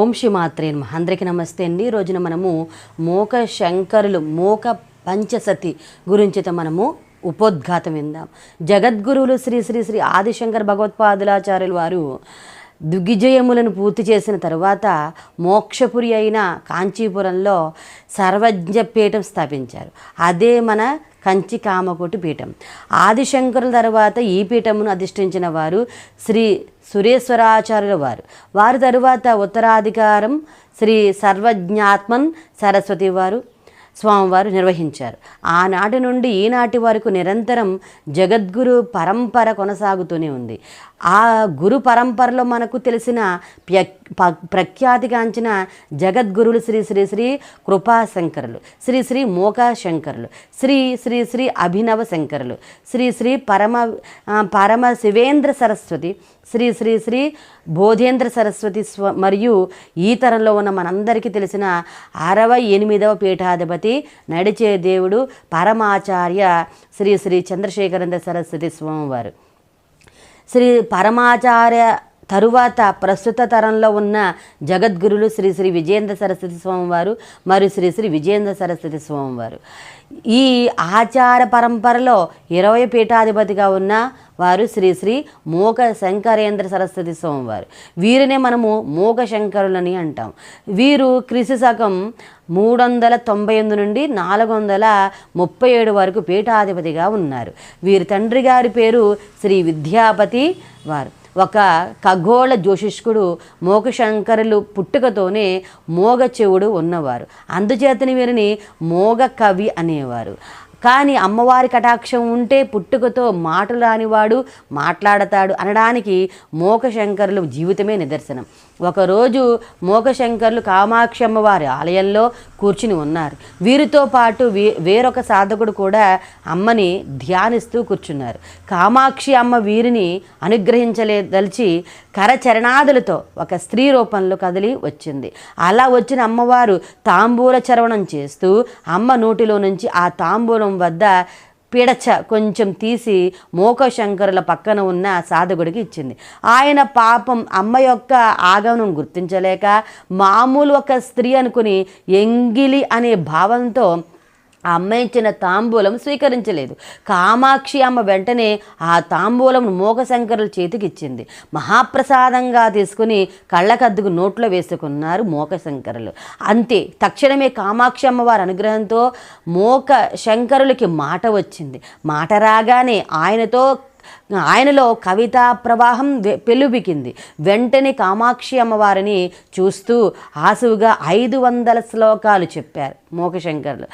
ఓం శ్రీ మాత్రే అందరికీ నమస్తే అండి. రోజున మనము మోక శంకరులు మోక పంచసతి గురించి మనము ఉపోద్ఘాతం విందాం. జగద్గురువులు శ్రీ శ్రీ శ్రీ ఆదిశంకర్ భగవత్పాదులాచార్యులు వారు దిగ్విజయములను పూర్తి చేసిన తరువాత మోక్షపురి అయిన కాంచీపురంలో సర్వజ్ఞపీఠం స్థాపించారు. అదే మన కంచి కామకోటి పీఠం. ఆదిశంకరుల తర్వాత ఈ పీఠమును అధిష్ఠించిన వారు శ్రీ సురేశ్వరాచార్యుల వారు. వారి తరువాత ఉత్తరాధికారం శ్రీ సర్వజ్ఞాత్మన్ సరస్వతి వారు స్వామివారు నిర్వహించారు. ఆనాటి నుండి ఈనాటి వరకు నిరంతరం జగద్గురు పరంపర కొనసాగుతూనే ఉంది. ఆ గురు పరంపరలో మనకు తెలిసిన ప్రఖ్యాతిగాంచిన జగద్గురులు శ్రీ శ్రీ శ్రీ కృపాశంకరులు శ్రీ శ్రీ మోకా శంకరులు శ్రీ శ్రీ శ్రీ అభినవ శంకరులు శ్రీ శ్రీ పరమ పరమ శివేంద్ర సరస్వతి శ్రీ శ్రీ శ్రీ బోధేంద్ర సరస్వతి స్వ మరియు ఈ తరంలో ఉన్న మనందరికీ తెలిసిన అరవై ఎనిమిదవ పీఠాధిపతి నడిచే దేవుడు పరమాచార్య శ్రీ శ్రీ చంద్రశేఖరేంద్ర సరస్వతి స్వామివారు. శ్రీ పరమాచార్య తరువాత ప్రస్తుత తరంలో ఉన్న జగద్గురులు శ్రీ శ్రీ విజయేంద్ర సరస్వతి స్వామివారు మరియు శ్రీ శ్రీ విజయేంద్ర సరస్వతి స్వామివారు ఈ ఆచార పరంపరలో ఇరవై పీఠాధిపతిగా ఉన్న వారు శ్రీ శ్రీ మూక శంకరేంద్ర సరస్వతి స్వామివారు వీరినే మనము మూక శంకరులని అంటాం. వీరు క్రిసి శకం మూడు వందల తొంభై ఎనిమిది నుండి నాలుగు వందల ముప్పై ఏడు వరకు పీఠాధిపతిగా ఉన్నారు. వీరి తండ్రి గారి పేరు శ్రీ విద్యాపతి వారు. ఒక ఖగోళ జ్యోషిష్కుడు మోగశంకరులు పుట్టుకతోనే మోగ చెవుడు ఉన్నవారు. అందుచేతని వీరిని మోగ కవి అనేవారు. కానీ అమ్మవారి కటాక్షం ఉంటే పుట్టుకతో మాటలానివాడు మాట్లాడతాడు అనడానికి మోకశంకరులు జీవితమే నిదర్శనం. ఒకరోజు మోకశంకరులు కామాక్షి అమ్మవారి ఆలయంలో కూర్చుని ఉన్నారు. వీరితో పాటు వేరొక సాధకుడు కూడా అమ్మని ధ్యానిస్తూ కూర్చున్నారు. కామాక్షి అమ్మ వీరిని అనుగ్రహించలేదలిచి కరచరణాదులతో ఒక స్త్రీ రూపంలో కదిలి వచ్చింది. అలా వచ్చిన అమ్మవారు తాంబూల చరవణం చేస్తూ అమ్మ నోటిలో నుంచి ఆ తాంబూలం వద్ద పిడచ కొంచెం తీసి మోకశంకరుల పక్కన ఉన్న సాధకుడికి ఇచ్చింది. ఆయన పాపం అమ్మ యొక్క ఆగమనం గుర్తించలేక మామూలు ఒక స్త్రీ అనుకుని ఎంగిలి అనే భావంతో ఆ అమ్మ ఇచ్చిన తాంబూలం స్వీకరించలేదు. కామాక్షి అమ్మ వెంటనే ఆ తాంబూలం మోకశంకరుల చేతికిచ్చింది. మహాప్రసాదంగా తీసుకుని కళ్ళకద్దుకు నోట్లో వేసుకున్నారు మోకశంకరులు. అంతే తక్షణమే కామాక్షి అమ్మవారి అనుగ్రహంతో మోక శంకరులకి మాట వచ్చింది. మాట రాగానే ఆయనతో ఆయనలో కవితా ప్రవాహం వె- పెలుబికింది. వెంటనే కామాక్షి అమ్మవారిని చూస్తూ ఆసువుగా ఐదు వందల శ్లోకాలు చెప్పారు మోకశంకర్లు.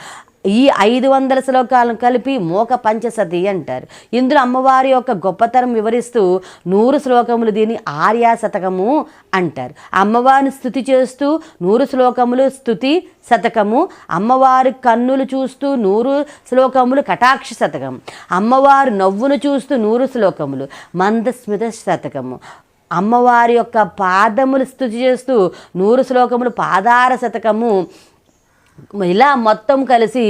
ఈ ఐదు వందల శ్లోకాలను కలిపి మోక పంచసతి అంటారు. ఇందులో అమ్మవారి యొక్క గొప్పతనం వివరిస్తూ నూరు శ్లోకములు దీన్ని ఆర్యా శతకము అంటారు. అమ్మవారిని స్థుతి చేస్తూ నూరు శ్లోకములు స్థుతి శతకము అమ్మవారి కన్నులు చూస్తూ నూరు శ్లోకములు కటాక్ష శతకం అమ్మవారి నవ్వును చూస్తూ నూరు శ్లోకములు మందస్మిత శతకము. అమ్మవారి యొక్క పాదములు స్థుతి చేస్తూ నూరు శ్లోకములు పాదార శతకము ఇలా మొత్తం కలిసి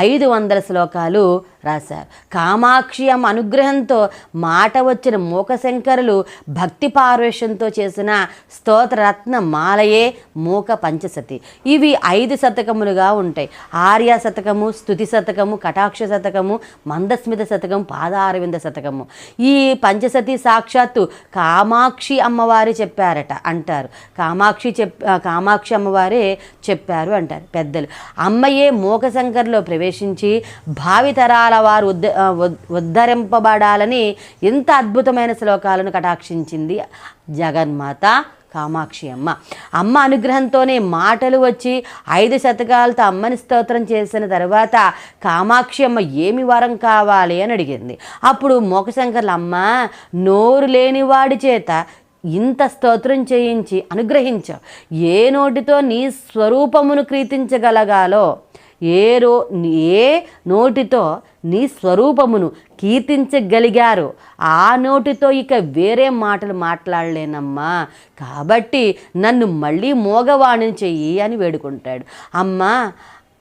ఐదు వందల శ్లోకాలు రాశారు కామాక్షి అమ్మ అనుగ్రహంతో మాట వచ్చిన మూకశంకరులు భక్తి పార్వేషంతో చేసిన స్తోత్రరత్న మాలయే మూక పంచసతి. ఇవి ఐదు శతకములుగా ఉంటాయి. ఆర్య శతకము స్థుతి శతకము కటాక్ష శతకము మందస్మిత శతకం పాదారవింద శతకము. ఈ పంచసతి సాక్షాత్తు కామాక్షి అమ్మవారు చెప్పారట అంటారు. కామాక్షి చెప్ కామాక్షి అమ్మవారే చెప్పారు అంటారు పెద్దలు. అమ్మయే మూకశంకర్లో ప్రవేశించి భావితరాల వారు ఉద్ధ ఉద్ధరింపబడాలని ఎంత అద్భుతమైన శ్లోకాలను కటాక్షించింది జగన్మాత కామాక్షి అమ్మ. అమ్మ అనుగ్రహంతోనే మాటలు వచ్చి ఐదు శతకాలతో అమ్మని స్తోత్రం చేసిన తర్వాత కామాక్షి అమ్మ ఏమి వరం కావాలి అని అడిగింది. అప్పుడు మోకశంకర్ల అమ్మ నోరు లేని వాడి చేత ఇంత స్తోత్రం చేయించి అనుగ్రహించావు ఏ నోటితో నీ స్వరూపమును కీర్తించగలగాలో ఏ రో ఏ నోటితో నీ స్వరూపమును కీర్తించగలిగారు ఆ నోటితో ఇక వేరే మాటలు మాట్లాడలేనమ్మా. కాబట్టి నన్ను మళ్ళీ మోగవాణిని చెయ్యి అని వేడుకుంటాడు. అమ్మా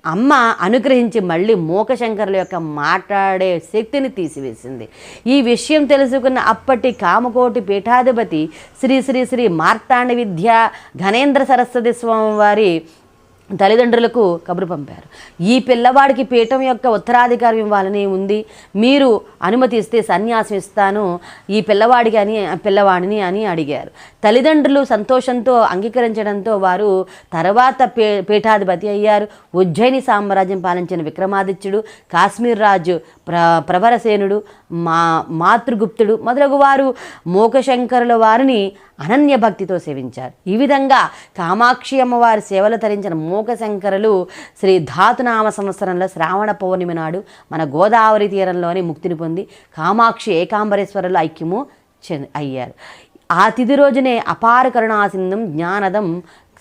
అమ్మ అనుగ్రహించి మళ్ళీ మూకశంకరుల యొక్క మాట్లాడే శక్తిని తీసివేసింది. ఈ విషయం తెలుసుకున్న అప్పటి కామకోటి పీఠాధిపతి శ్రీ శ్రీ శ్రీ మార్తాండ విద్య ఘనేంద్ర సరస్వతి స్వామి వారి తల్లిదండ్రులకు కబురు పంపారు. ఈ పిల్లవాడికి పీఠం యొక్క ఉత్తరాధికారం ఇవ్వాలని ఉంది. మీరు అనుమతి ఇస్తే సన్యాసం ఇస్తాను. ఈ పిల్లవాడికి అని పిల్లవాడిని అని అడిగారు. తల్లిదండ్రులు సంతోషంతో అంగీకరించడంతో వారు తర్వాత పీ పీఠాధిపతి అయ్యారు. ఉజ్జయిని సామ్రాజ్యం పాలించిన విక్రమాదిత్యుడు కాశ్మీర్ రాజు ప్ర ప్రవరసేనుడు మా మాతృగుప్తుడు మొదలగు వారు మోకశంకరుల వారిని అనన్య భక్తితో సేవించారు. ఈ విధంగా కామాక్షి అమ్మవారి సేవలు తరించిన మూకశంకరులు శ్రీ ధాతునామ సంవత్సరంలో శ్రావణ పౌర్ణమి నాడు మన గోదావరి తీరంలోనే ముక్తిని పొంది కామాక్షి ఏకాంబరేశ్వరులు ఐక్యము అయ్యారు. ఆ తిథి రోజునే అపార కరుణాసిందం జ్ఞానదం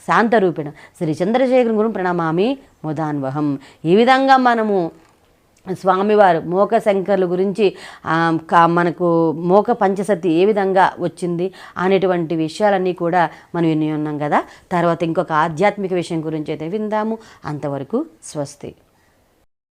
శాంతరూపిణ. శ్రీ చంద్రశేఖర్ గురు ప్రణమామి ముదాన్వహం. ఈ విధంగా మనము స్వామివారు మోక శంకర్ల గురించి కా- మనకు మోక పంచసతి ఏ విధంగా వచ్చింది అనేటువంటి విషయాలన్నీ కూడా మనం విని ఉన్నాం కదా. తర్వాత ఇంకొక ఆధ్యాత్మిక విషయం గురించి అయితే విందాము. అంతవరకు స్వస్తి.